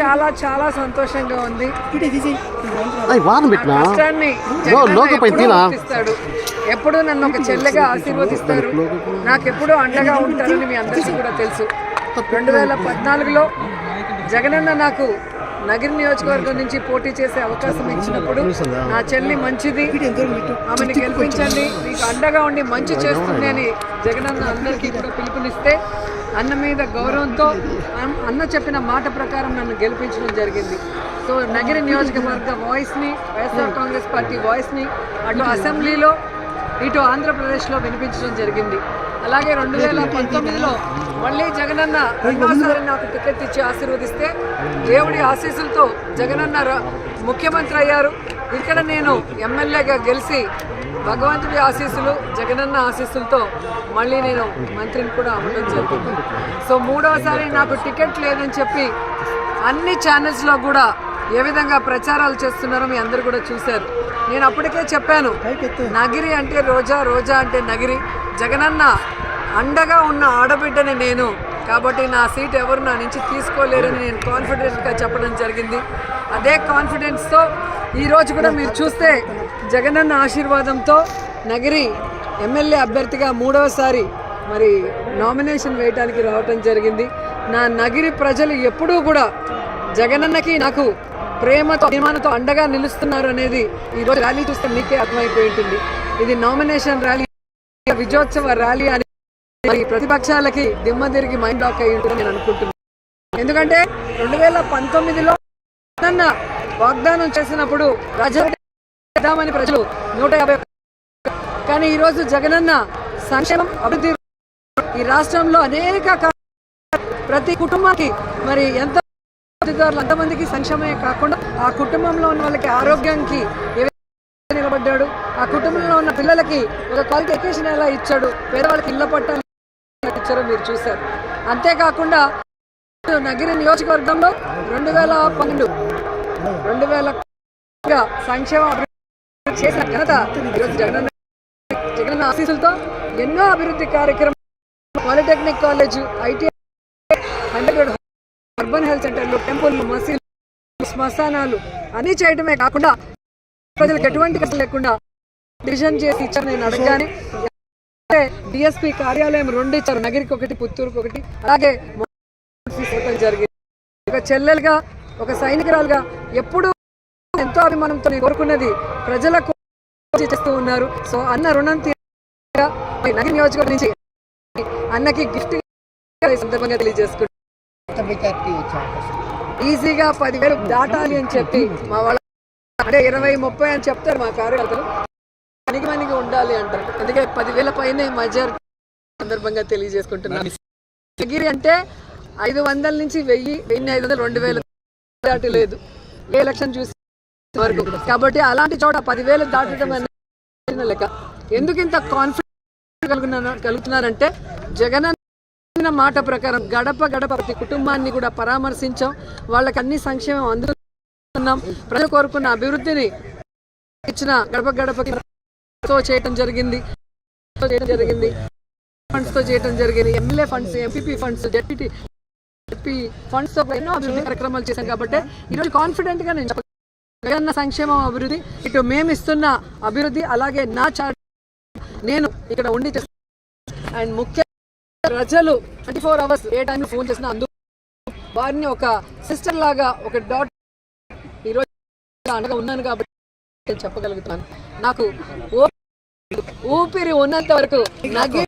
చాలా చాలా సంతోషంగా ఉంది. వారం పెట్టినా? ఎప్పుడు నన్ను ఒక చెల్లెగా ఆశీర్వదిస్తారు. నాకు ఎప్పుడూ అండగా ఉంటారని మీ అందరికీ కూడా తెలుసు. రెండు వేల పద్నాలుగులో జగనన్న నాకు నగిరి నియోజకవర్గం నుంచి పోటీ చేసే అవకాశం ఇచ్చినప్పుడు నా చెల్లి మంచిది. ఆమెను గెలిపించండి. మీకు అండగా ఉండి మంచి చేస్తుంది అని జగనన్న అందరికీ కూడా పిలుపునిస్తే అన్న మీద గౌరవంతో అన్- అన్న చెప్పిన మాట ప్రకారం నన్ను గెలిపించడం జరిగింది. సో నగిరి నియోజకవర్గ వాయిస్ని వైఎస్ఆర్ కాంగ్రెస్ పార్టీ వాయిస్ని అటు అసెంబ్లీలో ఇటు ఆంధ్రప్రదేశ్లో వినిపించడం జరిగింది. అలాగే రెండు వేల పంతొమ్మిదిలో మళ్ళీ జగనన్న రెండోసారి నాకు టికెట్ ఇచ్చి ఆశీర్వదిస్తే దేవుడి ఆశీస్సులతో జగనన్న ముఖ్యమంత్రి అయ్యారు. ఇక్కడ నేను ఎమ్మెల్యేగా గెలిచి భగవంతుడి ఆశీస్సులు జగనన్న ఆశీస్సులతో మళ్ళీ నేను మంత్రిని కూడా అవ్వడం జరుగుతుంది సో మూడోసారి నాకు టికెట్ లేదని చెప్పి అన్ని ఛానల్స్లో కూడా ఏ విధంగా ప్రచారాలు చేస్తున్నారో మీ అందరు కూడా చూశారు. నేను అప్పటికే చెప్పాను నగిరి అంటే రోజా రోజా అంటే నగిరి. జగనన్న అండగా ఉన్న ఆడబిడ్డని నేను కాబట్టి నా సీట్ ఎవరు నా నుంచి తీసుకోలేరని నేను కాన్ఫిడెంట్గా చెప్పడం జరిగింది. అదే కాన్ఫిడెన్స్తో ఈరోజు కూడా మీరు చూస్తే జగనన్న ఆశీర్వాదంతో నగిరి ఎమ్మెల్యే అభ్యర్థిగా మూడవసారి మరి నామినేషన్ వేయటానికి రావటం జరిగింది. నా నగిరి ప్రజలు ఎప్పుడూ కూడా జగనన్నకి నాకు ప్రేమతో అభిమానంతో అండగా నిలుస్తున్నారు అనేది ఈరోజు ర్యాలీ చూస్తే మీకే అర్థమైపోయి ఉంటుంది. ఇది నామినేషన్ ర్యాలీ విజయోత్సవ ర్యాలీ అని మరి ప్రతిపక్షాలకి దిమ్మ తిరిగి మైండ్ లాక్ అయ్యి ఉంటుందని నేను అనుకుంటున్నాను. ఎందుకంటే రెండు వేల పంతొమ్మిదిలో వాగ్దానం చేసినప్పుడు రాజధాని ప్రజలు నూట యాభై కానీ ఈరోజు జగనన్న సంక్షేమం అభివృద్ధి ఈ రాష్ట్రంలో అనేక ప్రతి కుటుంబానికి మరి ఎంత లబ్ధిదారులు అంతమందికి సంక్షేమమే కాకుండా ఆ కుటుంబంలో ఉన్న వాళ్ళకి ఆరోగ్యానికి నిలబడ్డాడు? ఆ కుటుంబంలో ఉన్న పిల్లలకి ఒక క్వాలిటీ ఎడ్యుకేషన్ ఎలా ఇచ్చాడు? పేదవాళ్ళకి ఇళ్ళ పట్టాలు ఇచ్చారో మీరు చూశారు. అంతేకాకుండా నగిరి నియోజకవర్గంలో రెండు వేల పన్నెండు రెండు వేల సంక్షేమ అభివృద్ధి చేసిన ఘనత ఈరోజు జగనన్న జగన్ ఆశీస్సులతో ఎన్నో అభివృద్ధి కార్యక్రమాలు polytechnic college ITI hundred urban health సెంటర్లు టెంపుల్ మసీదు శ్మశానాలు అన్నీ చేయడమే కాకుండా ప్రజలకు ఎటువంటి కష్టం లేకుండా డిసిజన్ చేసి ఇచ్చారు నేను అడగగానే డిఎస్పీ కార్యాలయం రెండు ఇచ్చారు నగరికి ఒకటి పుత్తూరుకి ఒకటి అలాగే జరిగింది ఒక చెల్లెలుగా ఒక సైనికురాలుగా ఎప్పుడు ఎంతో అభిమానంతో నేను కోరుకున్నది ప్రజలకు చేస్తూ ఉన్నారు. సో అన్న రుణం నగర నియోజకవర్గం నుంచి అన్నకి గిఫ్ట్ సందర్భంగా తెలియజేసుకుంటాను ఈజీగా పదివేలు దాటాలి అని చెప్పి మా వాళ్ళ అంటే ఇరవై ముప్పై అని చెప్తారు మా కార్యకర్తలు పనికి మనకి ఉండాలి అంటారు. అందుకే పదివేల పైన మెజారిటీ సందర్భంగా తెలియజేసుకుంటున్నాను. గిరి అంటే ఐదు వందల నుంచి వెయ్యి వెయ్యి ఐదు వందలు రెండు వేలు దాటి లేదు. ఏ ఎలక్షన్ చూసి వరకు. కాబట్టి అలాంటి చోట పదివేలు దాటడం అనేది లెక్క. ఎందుకు ఇంత కాన్ఫిడెంట్ కలుగుతున్నారంటే జగన్ మాట ప్రకారం గడప గడప ప్రతి కుటుంబాన్ని కూడా పరామర్శించాం. వాళ్ళకి అన్ని సంక్షేమం అందుతున్నాం. ప్రజలు కోరుకున్న అభివృద్ధిని ఇచ్చిన గడప గడపకి తో చేయటం జరిగింది. చేయడం జరిగింది. ఫండ్స్తో చేయటం జరిగింది. MLA funds MPP funds ZP ఫండ్స్తో ఎన్నో అభివృద్ధి కార్యక్రమాలు చేశాం. కాబట్టి ఈరోజు కాన్ఫిడెంట్గా నేను జగనన్న సంక్షేమం అభివృద్ధి ఇటు మేము ఇస్తున్న అభివృద్ధి అలాగే నా చాట్ నేను ఇక్కడ ఉండి అండ్ ముఖ్య ప్రజలు ట్వంటీ ఫోర్ అవర్స్ ఏ టైంలో ఫోన్ చేసినా అందు వారిని ఒక సిస్టర్ లాగా ఒక డాట్ ఈరోజు అండగా ఉన్నాను కాబట్టి నేను చెప్పగలుగుతున్నాను. నాకు ఊపిరి ఉన్నంత వరకు నగి